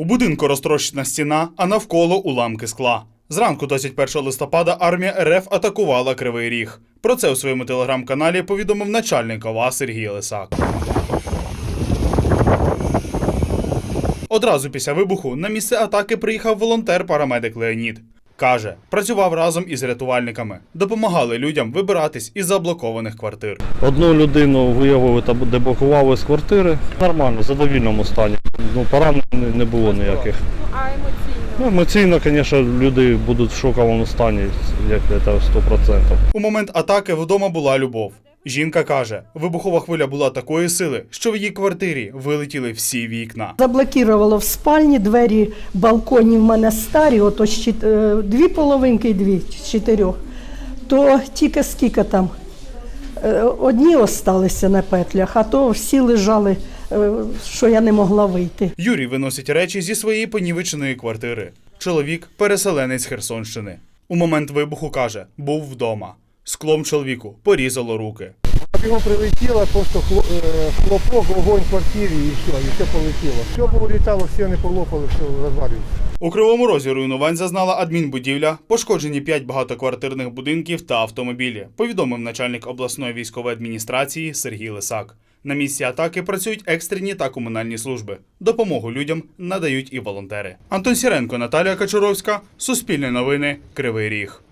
У будинку розтрощена стіна, а навколо уламки скла. Зранку 21 листопада армія РФ атакувала Кривий Ріг. Про це у своєму телеграм-каналі повідомив начальник ОВА Сергій Лисак. Одразу після вибуху на місце атаки приїхав волонтер-парамедик Леонід. Каже, працював разом із рятувальниками, допомагали людям вибиратись із заблокованих квартир. Одну людину виявили та деблокували з квартири. Нормально, в задовільному стані. Ну, поранень не- було ніяких. А емоційно? Ну, емоційно, звісно, люди будуть в шоковому стані, як це 100%. У момент атаки вдома була любов. Жінка каже, вибухова хвиля була такої сили, що в її квартирі вилетіли всі вікна. Заблокувало в спальні двері, балконі в мене старі, ото е, дві половинки і дві з чотирьох. То тільки скільки там. Е, Одні осталися на петлях, а то всі лежали, що я не могла вийти. Юрій виносить речі зі своєї понівеченої квартири. Чоловік переселенець з Херсонщини. У момент вибуху каже, був вдома. Склом чоловіку порізало руки. Його прилетіло, просто е, хлопок, вогонь в квартирі і все, і все полетіло. Все повилітало, стіни полопали, все розвалюється. У Кривому Розі руйнувань зазнала адмінбудівля, пошкоджені 5 багатоквартирних будинків та автомобілі, повідомив начальник обласної військової адміністрації Сергій Лисак. На місці атаки працюють екстрені та комунальні служби. Допомогу людям надають і волонтери. Антон Сіренко, Наталія Качуровська, Суспільне новини, Кривий Ріг.